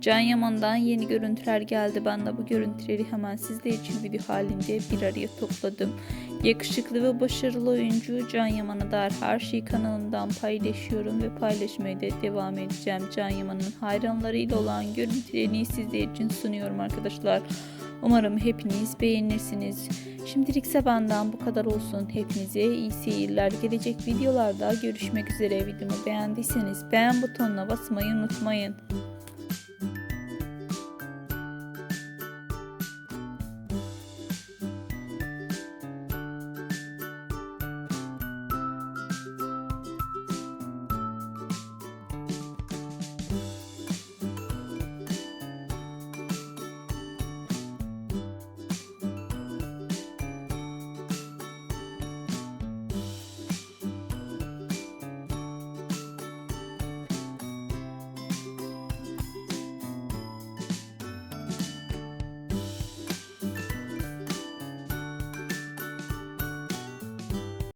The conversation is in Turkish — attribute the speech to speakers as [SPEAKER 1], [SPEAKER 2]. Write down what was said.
[SPEAKER 1] Can Yaman'dan yeni görüntüler geldi. Ben de bu görüntüleri hemen sizler için video halinde bir araya topladım. Yakışıklı ve başarılı oyuncu Can Yaman'a dair her şeyi kanalımdan paylaşıyorum ve paylaşmaya da devam edeceğim. Can Yaman'ın hayranlarıyla olan görüntülerini sizler için sunuyorum arkadaşlar. Umarım hepiniz beğenirsiniz. Şimdilik ise benden bu kadar olsun. Hepinize iyi seyirler. Gelecek videolarda görüşmek üzere. Videomu beğendiyseniz beğen butonuna basmayı unutmayın.